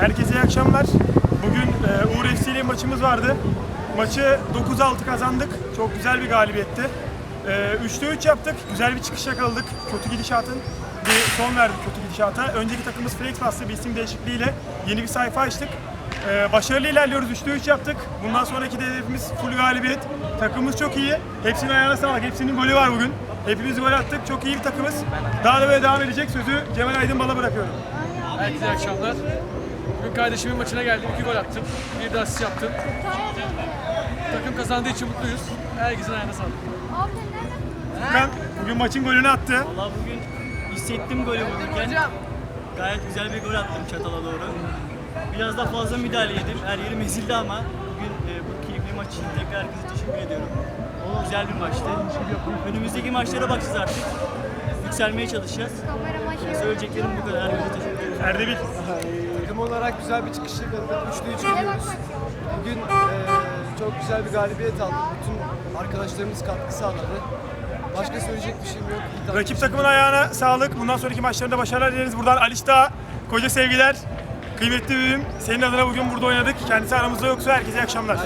Herkese iyi akşamlar. Bugün e, Uğur FC ile maçımız vardı. Maçı 9-6 kazandık. Çok güzel bir galibiyetti. E, 3'te 3 yaptık. Güzel bir çıkış yakaladık. Kötü gidişatın bir son verdik kötü gidişata. Önceki takımımız Flex bastı bir isim değişikliğiyle yeni bir sayfa açtık. E, başarılı ilerliyoruz. 3'te 3 yaptık. Bundan sonraki de hedefimiz full galibiyet. Takımımız çok iyi. Hepsinin ayağına sağlık. Hepsinin golü var bugün. Hepimiz gol attık. Çok iyi bir takımız. Daha da böyle devam edecek. Sözü Cemal Aydın Bal'a bırakıyorum. Herkese iyi akşamlar. Kardeşimin maçına geldim. iki gol attım. Bir de asist yaptım. Takım kazandığı için mutluyuz. Herkesin ayağına sağlık. Furkan bugün maçın golünü attı. Valla bugün hissettim golü vururken. Gayet güzel bir gol attım çatala doğru. Biraz da fazla müdahale yedim. Her yerim ezildi ama bugün e, bu keyifli maç için tekrar herkese teşekkür ediyorum. Güzel bir maçtı. Önümüzdeki maçlara bakacağız artık. Yükselmeye çalışacağız. Söyleyeceklerim bu kadar. Herkese teşekkür ederim. Erdebil. Takım olarak güzel bir çıkış yakaladık. Üçlü üç gidiyoruz. Bugün eee, çok güzel bir galibiyet aldık. Bütün arkadaşlarımız katkı sağladı. Başka söyleyecek bir şeyim yok. İyi. Rakip takımın ayağına sağlık. Bundan sonraki maçlarında başarılar dileriz. Buradan Aliş Dağ, koca sevgiler. Kıymetli büyüğüm, senin adına bugün burada oynadık. Kendisi aramızda yoksa herkese iyi akşamlar.